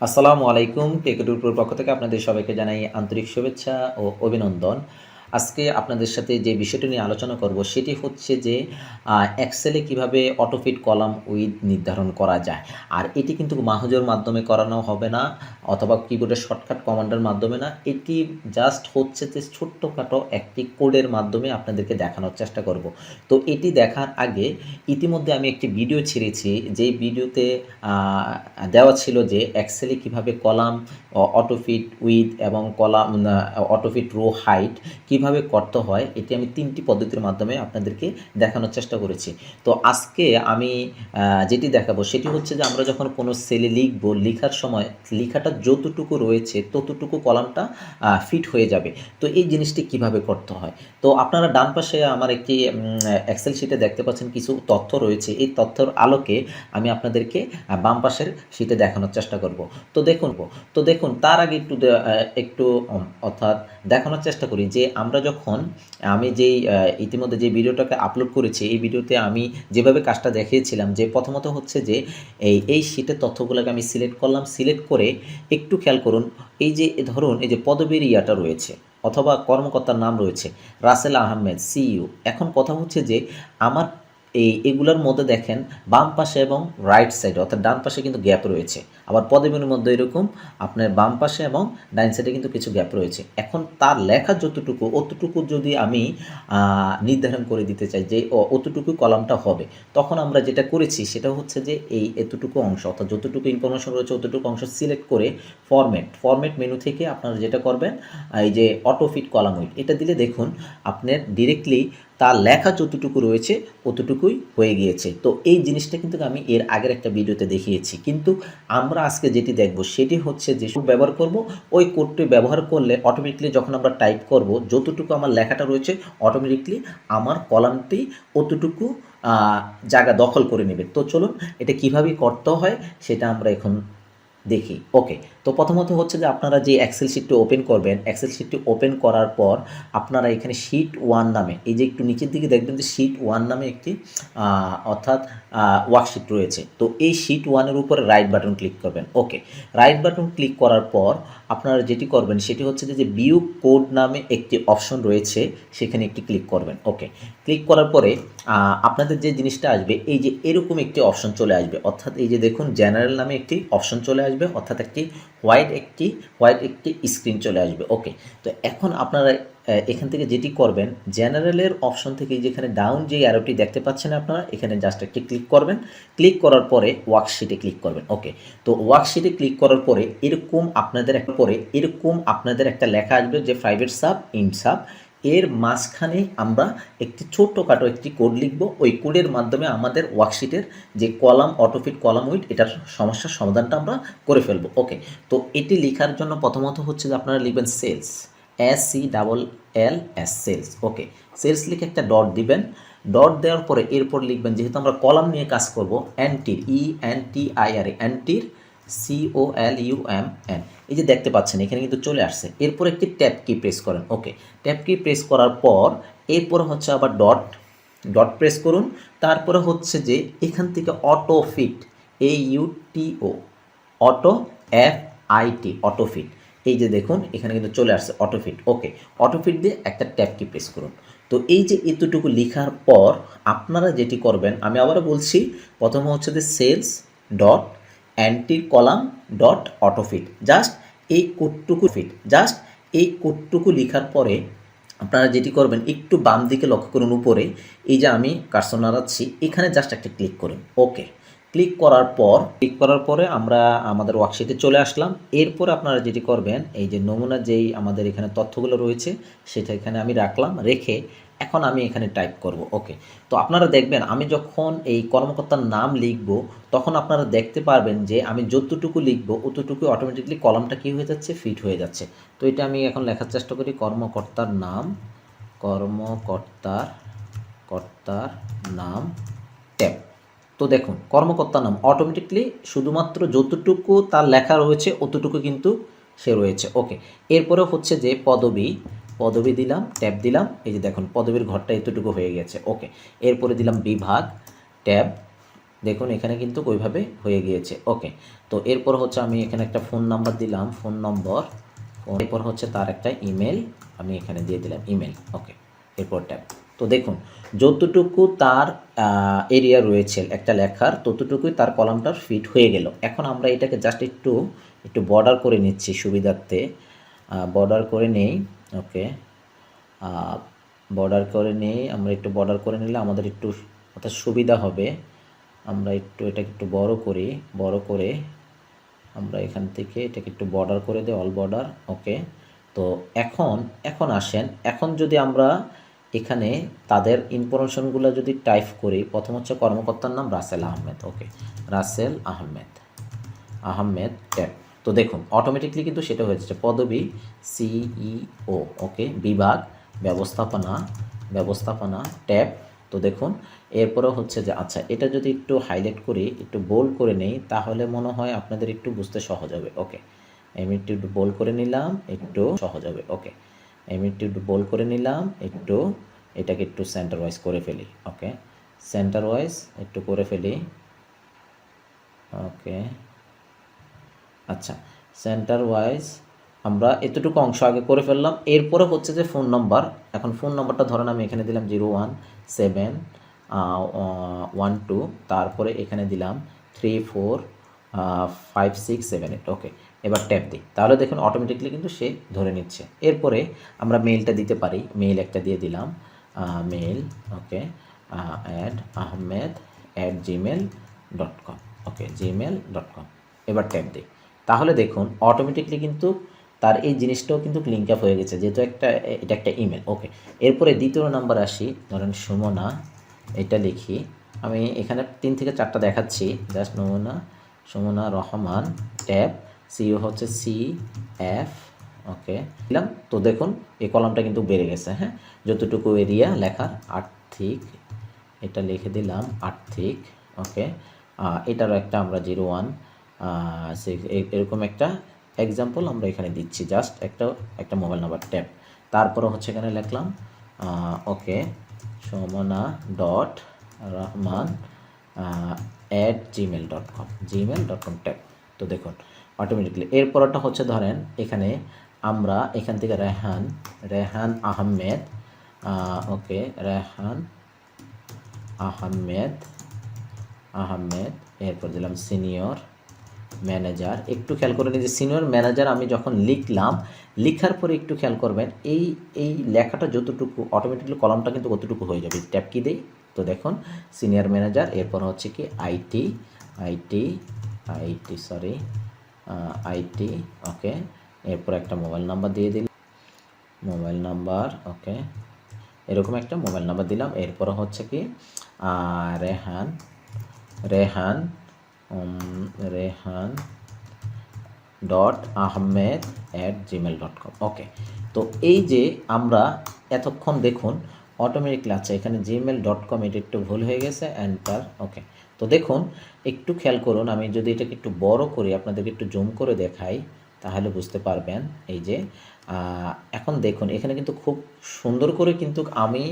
আসসালামু আলাইকুম টেকটুর পক্ষ থেকে আপনাদের সবাইকে জানাই আন্তরিক শুভেচ্ছা ও অভিনন্দন। আজকে আপনাদের সাথে যে বিষয়টি নিয়ে আলোচনা করব, সেটি হচ্ছে যে এক্সেলে কীভাবে অটোফিট কলাম উইথ নির্ধারণ করা যায়। আর এটি কিন্তু মাহুজের মাধ্যমে করানো হবে না, অথবা কিবোর্ডের শর্টকাট কমান্ডের মাধ্যমে না। এটি জাস্ট হচ্ছে যে, ছোট্টখাটো একটি কোডের মাধ্যমে আপনাদেরকে দেখানোর চেষ্টা করব। তো এটি দেখার আগে ইতিমধ্যে আমি একটি ভিডিও ছেড়েছি, যেই ভিডিওতে দেওয়া ছিল যে এক্সেলে কীভাবে কলাম অটোফিট উইথ এবং কলাম অটোফিট রো হাইট কীভাবে করতে হয়, এটি আমি তিনটি পদ্ধতির মাধ্যমে আপনাদেরকে দেখানোর চেষ্টা করেছি। তো আজকে আমি যেটি দেখাবো সেটি হচ্ছে যে আমরা যখন কোনো সেলে লিখব, লেখার সময় লেখাটা যতটুকু রয়েছে, ততটুকু কলামটা ফিট হয়ে যাবে। তো এই জিনিসটি কীভাবে করতে হয়? তো আপনারা ডান পাশে আমার একটি এক্সেল শিটে দেখতে পাচ্ছেন কিছু তথ্য রয়েছে। এই তথ্যর আলোকে আমি আপনাদেরকে বাম পাশের শিটে দেখানোর চেষ্টা করব। তো দেখুন তো দেখুন, তার আগে একটু একটু অর্থাৎ দেখানোর চেষ্টা করি যে আমরা যখন, আমি যেই ইতিমধ্যে যে ভিডিওটাকে আপলোড করেছি, এই ভিডিওতে আমি যেভাবে কাজটা দেখিয়েছিলাম, যে প্রথমত হচ্ছে যে এই এই শীটের তথ্যগুলোকে আমি সিলেক্ট করলাম সিলেক্ট করে একটু খেয়াল করুন, এই যে, ধরুন, এই যে পদবীর ইয়াটা রয়েছে, অথবা কর্মকর্তার নাম রয়েছে, রাসেল আহমেদ সিইউ এখন কথা হচ্ছে যে আমার এই এগুলোর মধ্যে দেখেন বাম পাশে এবং রাইট সাইডে অর্থাৎ ডান পাশে কিন্তু গ্যাপ রয়েছে। আবার পদবীর মধ্যে এরকম আপনার বাম পাশে এবং ডাইন সাইডে কিন্তু কিছু গ্যাপ রয়েছে। এখন তার লেখা যতটুকু, অতটুকু যদি আমি নির্ধারণ করে দিতে চাই যে অতটুকু কলামটা হবে, তখন আমরা যেটা করেছি সেটা হচ্ছে যে, এই এতটুকু অংশ, অর্থাৎ যতটুকু ইনফরমেশন রয়েছে অতটুকু অংশ সিলেক্ট করে ফরম্যাট ফরম্যাট মেনু থেকে আপনারা যেটা করবেন এই যে অটোফিট কলাম উইট এটা দিলে দেখুন আপনার ডিরেক্টলি তার লেখা যতটুকু রয়েছে অতটুকুই হয়ে গিয়েছে। তো এই জিনিসটা কিন্তু আমি এর আগের একটা ভিডিওতে দেখিয়েছি। কিন্তু আমরা আজকে যেটি দেখব সেটি হচ্ছে যে ব্যবহার করব, ওই কোডটি ব্যবহার করলে অটোমেটিকলি যখন আমরা টাইপ করব, যতটুকু আমার লেখাটা রয়েছে অটোমেটিকলি আমার কলামটি অতটুকু জায়গা দখল করে নেবে। তো চলুন এটা কীভাবে করতে হয় সেটা আমরা এখন দেখি। ওকে তো প্রথমত হচ্ছে যে আপনারা যে এক্সেল শিটটি ওপেন করবেন এক্সেল শিটটি ওপেন করার পর আপনারা এখানে শিট ওয়ান নামে, এই যে একটু নিচের দিকে দেখবেন যে শিট ওয়ান নামে একটি অর্থাৎ ওয়ার্কশিট রয়েছে। তো এই শিট ওয়ানের উপরে রাইট বাটন ক্লিক করবেন। ওকে রাইট বাটন ক্লিক করার পর আপনারা যেটি করবেন, সেটি হচ্ছে যে বিউ কোড নামে একটি অপশন রয়েছে, সেখানে একটি ক্লিক করবেন। ওকে ক্লিক করার পরে আপনাদের যে জিনিসটা আসবে, এই যে এরকম একটি অপশন চলে আসবে, অর্থাৎ এই যে দেখুন জেনারেল নামে একটি অপশন চলে আসবে, অর্থাৎ একটি হোয়াইট একটি হোয়াইট একটি স্ক্রিন চলে আসবে ওকে তো এখন আপনারা এখান থেকে যেটি করবেন জেনারেলের অপশন থেকে যেখানে ডাউন যে অ্যারোটি দেখতে পাচ্ছেন আপনারা, এখানে জাস্ট একটি ক্লিক করবেন। ক্লিক করার পরে ওয়ার্কশিটে ক্লিক করবেন ওকে তো ওয়ার্কশিটে ক্লিক করার পরে এরকম আপনাদের একটা, পরে এরকম আপনাদের একটা লেখা আসবে যে প্রাইভেট সাব ইন সাব এর মাঝখানে আমরা একটি ছোট্টখাটো একটি কোড লিখব। ওই কোডের মাধ্যমে আমাদের ওয়ার্কশিটের যে কলাম অটোফিট কলাম উইট এটার সমস্যার সমাধানটা আমরা করে ফেলব। ওকে তো এটি লেখার জন্য প্রথমত হচ্ছে যে আপনারা লিখবেন cells S C double L S cells okay cells লিখে একটা ডট দিবেন। ডট দেওয়ার পরে এরপর লিখবেন, যেহেতু আমরা কলাম নিয়ে কাজ করব entire E N T I R entire C O L U M N এই যে দেখতে পাচ্ছেন, এখানে কিন্তু চলে আসছে। এরপর একটি ট্যাপ কি প্রেস করেন? ওকে ট্যাপ কি প্রেস করার পর এরপর হচ্ছে আবার ডট ডট প্রেস করুন। তারপরে হচ্ছে যে এখান থেকে autofit A U T O auto F I T autofit এই যে দেখুন, এখানে কিন্তু চলে আসছে অটোফিট ওকে অটোফিট দিয়ে একটা ট্যাপ কি প্রেস করুন। তো এই যে এতটুকু লেখার পর আপনারা যেটি করবেন, আমি আবারও বলছি, প্রথমে হচ্ছে যে cells dot entire column dot autofit just এই কোডটুকু ফিট জাস্ট এই কোডটুকু লেখার পরে আপনারা যেটি করবেন, একটু বাম দিকে লক্ষ্য করুন উপরে। এই যে আমি কার্সন নাড়াচ্ছি, এখানে জাস্ট একটা ক্লিক করুন। ওকে ক্লিক করার পর ক্লিক করার পরে আমরা আমাদের ওয়ার্কশিটে চলে আসলাম। এরপর আপনারা যেটি করবেন, এই যে নমুনা যেই আমাদের এখানে তথ্যগুলো রয়েছে, সেটা এখানে আমি রাখলাম। রেখে এখন আমি এখানে টাইপ করব ওকে তো আপনারা দেখবেন, আমি যখন এই কর্মকর্তার নাম লিখব, তখন আপনারা দেখতে পারবেন যে আমি যতটুকু লিখব অতটুকু অটোমেটিকলি কলমটা কী হয়ে যাচ্ছে? ফিট হয়ে যাচ্ছে। তো এটা আমি এখন লেখার চেষ্টা করি, কর্মকর্তার নাম, কর্মকর্তার, কর্তার নাম ট্যাব তো দেখুন, কর্মকর্তার নাম অটোমেটিকলি শুধুমাত্র যতটুকু তার লেখা রয়েছে, অতটুকু কিন্তু সে রয়েছে ওকে এরপরে হচ্ছে যে পদবি পদবি দিলাম, ট্যাব দিলাম, এই যে দেখুন পদবীর ঘরটা এতটুকু হয়ে গেছে, ওকে। এরপরে দিলাম বিভাগ, ট্যাব, দেখুন এখানে কিন্তু ওইভাবে হয়ে গিয়েছে, ওকে। তো এরপর হচ্ছে আমি এখানে একটা ফোন নাম্বার দিলাম, ফোন নম্বর, এরপর হচ্ছে তার একটা ইমেল আমি এখানে দিয়ে দিলাম, ইমেল, ওকে, এরপর ট্যাব। তো দেখুন, যতটুকু তার এরিয়া রয়েছে, একটা লেখার, ততটুকুই তার কলামটার ফিট হয়ে গেল। এখন আমরা এটাকে জাস্ট একটু একটু বর্ডার করে নিচ্ছি সুবিধার্থে বর্ডার করে নেই। ওকে বর্ডার করে নেই, আমরা একটু বর্ডার করে নিলে আমাদের একটু অর্থাৎ সুবিধা হবে। আমরা একটু এটাকে একটু বড় করি, বড় করে আমরা এখান থেকে এটাকে একটু বর্ডার করে দিই অল বর্ডার ওকে তো এখন এখন আসেন, এখন যদি আমরা এখানে তাদের ইনফরমেশনগুলো যদি টাইপ করি, প্রথম হচ্ছে কর্মকর্তার নাম রাসেল আহমেদ ওকে রাসেল আহমেদ আহমেদ ট্যাব তো দেখুন অটোমেটিকলি কিন্তু সেটা হয়েছে পদবি সিইও ওকে বিভাগ, ব্যবস্থাপনা ব্যবস্থাপনা, ট্যাব। তো দেখুন এরপরে হচ্ছে যে আচ্ছা এটা যদি একটু হাইলাইট করি, একটু বোল্ড করে নেই, তাহলে মনে হয় আপনাদের একটু বুঝতে সহজ হবে ওকে আমি একটু বোল্ড করে নিলাম, একটু সহজ হবে ওকে আমি একটু বোল্ড করে নিলাম, একটু এটাকে একটু সেন্টার ওয়াইজ করে ফেলি ওকে সেন্টার ওয়াইজ একটু করে ফেলি ওকে আচ্ছা সেন্টার ওয়াইজ আমরা এতটুকু অংশ আগে করে ফেললাম। এরপরে হচ্ছে যে ফোন নাম্বার এখন ফোন নাম্বারটা ধরেন আমি এখানে দিলাম zero one seven one two তারপরে এখানে দিলাম three four five six seven eight okay এবার ট্যাপ দিই। তাহলে দেখুন অটোমেটিকলি কিন্তু সে ধরে নিচ্ছে। এরপরে আমরা মেইলটা দিতে পারি মেইল একটা দিয়ে দিলাম mail okay add Ahmed at Gmail dot com okay Gmail dot com এবার ট্যাপ দিই। তাহলে দেখুন অটোমেটিকলি কিন্তু তার এই জিনিসটাও কিন্তু লিঙ্ক আপ হয়ে গেছে, যেহেতু একটা, এটা একটা ইমেল ওকে এরপরে দ্বিতীয় নাম্বার আসি, ধরেন সুমনা, এটা লিখি, আমি এখানে তিন থেকে চারটা দেখাচ্ছি জাস্ট নমুনা সুমনা রহমান ট্যাব সিও হচ্ছে সি এফ ওকে দিলাম, তো দেখুন, এই কলামটা কিন্তু বেড়ে গেছে হ্যাঁ? যতটুকু এরিয়া লেখার আর্থিক, এটা লিখে দিলাম, আর্থিক ওকে এটারও একটা আমরা জিরো ওয়ান এরকম একটা এক্সাম্পল আমরা এখানে দিচ্ছি। জাস্ট একটা একটা মোবাইল নাম্বার ট্যাপ তারপরে হচ্ছে এখানে লিখলাম okay, Samna dot Rahman at Gmail dot com Gmail dot com tap তো দেখুন অটোমেটিকলি এরপরটা হচ্ছে ধরেন, এখানে আমরা এখান থেকে রেহান রেহান আহমেদ ওকে, রেহান আহমেদ আহমেদ, এরপর দিলাম সিনিয়র ম্যানেজার একটু খেয়াল করে নিই যে সিনিয়র ম্যানেজার আমি যখন লিখলাম, লিখার পরে একটু খেয়াল করবেন, এই এই লেখাটা যতটুকু অটোমেটিকলি কলমটা কিন্তু কতটুকু হয়ে যাবে। ট্যাপ কি দেই? তো দেখুন সিনিয়র ম্যানেজার এরপর হচ্ছে কি IT IT IT sorry IT okay এরপর একটা মোবাইল নাম্বার দিয়ে দিলাম। মোবাইল নাম্বার ওকে এরকম একটা মোবাইল নাম্বার দিলাম। এরপর হচ্ছে কি Rehan Rehan Rehan dot Ahmed at Gmail dot com okay তো এই যে আমরা এতক্ষণ দেখুন অটোমেটিকলি আচ্ছা এখানে জিমেল ডট কম এটা একটু ভুল হয়ে গেছে এন্টার ওকে তো দেখুন, একটু খেয়াল করুন, আমি যদি এটাকে একটু বড় করি, আপনাদেরকে একটু জুম করে দেখাই, তাহলে বুঝতে পারবেন, এই যে এখন দেখুন, এখানে কিন্তু খুব সুন্দর করে কিন্তু আমি,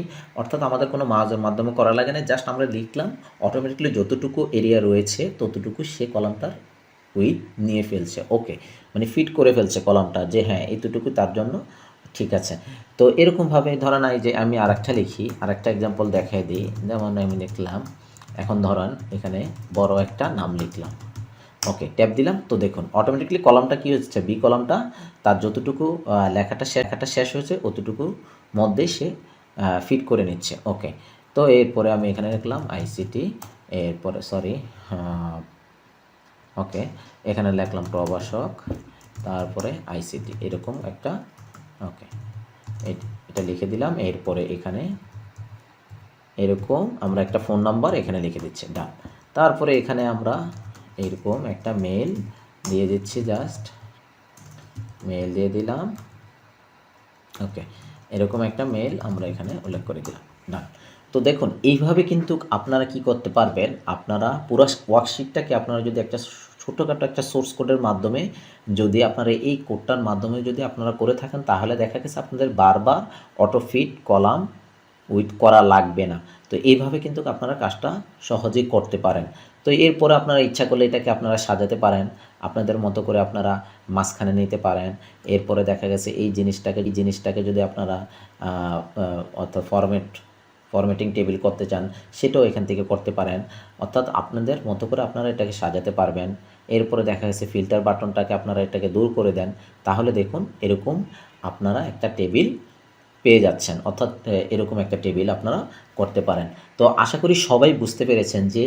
অর্থাৎ আমাদের কোনো মাধ্যমে করা লাগে না জাস্ট আমরা লিখলাম অটোমেটিকলি যতটুকু এরিয়া রয়েছে, ততটুকু সে কলামটার উইথ নিয়ে ফেলছে। ওকে মানে ফিট করে ফেলছে কলামটা যে হ্যাঁ এতটুকু তার জন্য ঠিক আছে। তো এরকমভাবে ধরেন এই যে আমি আরেকটা লিখি, আরেকটা এক্সাম্পল দেখাই দিই। যেমন আমি লিখলাম, এখন ধরেন এখানে বড় একটা নাম লিখলাম। ওকে ট্যাপ দিলাম, তো দেখুন অটোমেটিকলি কলামটা কি হচ্ছে? বি কলামটা তার যতটুকু লেখাটা লেখাটা শেষ হয়েছে, অতটুকু মধ্যে সে ফিট করে নিচ্ছে। ওকে তো এরপরে আমি এখানে লিখলাম আইসিটি এরপরে সরি ওকে এখানে লিখলাম প্রবাসক তারপরে আইসিটি এরকম একটা ওকে এটা লিখে দিলাম, এরপরে এখানে এরকম আমরা একটা ফোন নাম্বার এখানে লিখে দিচ্ছি ডান তারপরে এখানে আমরা এরকম একটা মেল দিয়ে দিচ্ছি জাস্ট মেল দিয়ে দিলাম। ওকে এরকম একটা মেল আমরা এখানে উল্লেখ করে দিলাম। ডান তো দেখুন, এইভাবে কিন্তু আপনারা কি করতে পারবেন? আপনারা পুরো ওয়ার্কশিটটাকে আপনারা যদি একটা ছোটোখাটো একটা সোর্স কোডের মাধ্যমে যদি আপনারা এই কোডটার মাধ্যমে যদি আপনারা করে থাকেন, তাহলে দেখা গেছে আপনাদের বারবার অটোফিট কলাম উইথ করা লাগবে না। তো এইভাবে কিন্তু আপনারা কাজটা সহজেই করতে পারেন। তো এরপরে আপনারা ইচ্ছা করলে এটাকে আপনারা সাজাতে পারেন। আপনাদের মতো করে আপনারা মাঝখানে নিতে পারেন। এরপরে দেখা গেছে এই জিনিসটাকে এই জিনিসটাকে যদি আপনারা অর্থাৎ ফরম্যাট ফরম্যাটিং টেবিল করতে চান, সেটাও এখান থেকে করতে পারেন। অর্থাৎ আপনাদের মতো করে আপনারা এটাকে সাজাতে পারবেন। এরপরে দেখা গেছে ফিল্টার বাটনটাকে আপনারা এটাকে দূর করে দেন। তাহলে দেখুন, এরকম আপনারা একটা টেবিল পেয়ে যাচ্ছেন। অর্থাৎ এরকম একটা টেবিল আপনারা করতে পারেন। তো আশা করি সবাই বুঝতে পেরেছেন যে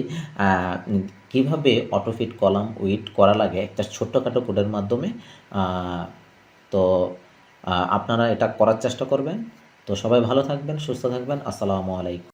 কীভাবে অটোফিট কলাম উইট করা লাগে একটা ছোট্টখাটো কোডের মাধ্যমে। তো আপনারা এটা করার চেষ্টা করবেন। তো সবাই ভালো থাকবেন, সুস্থ থাকবেন। আসসালামু আলাইকুম।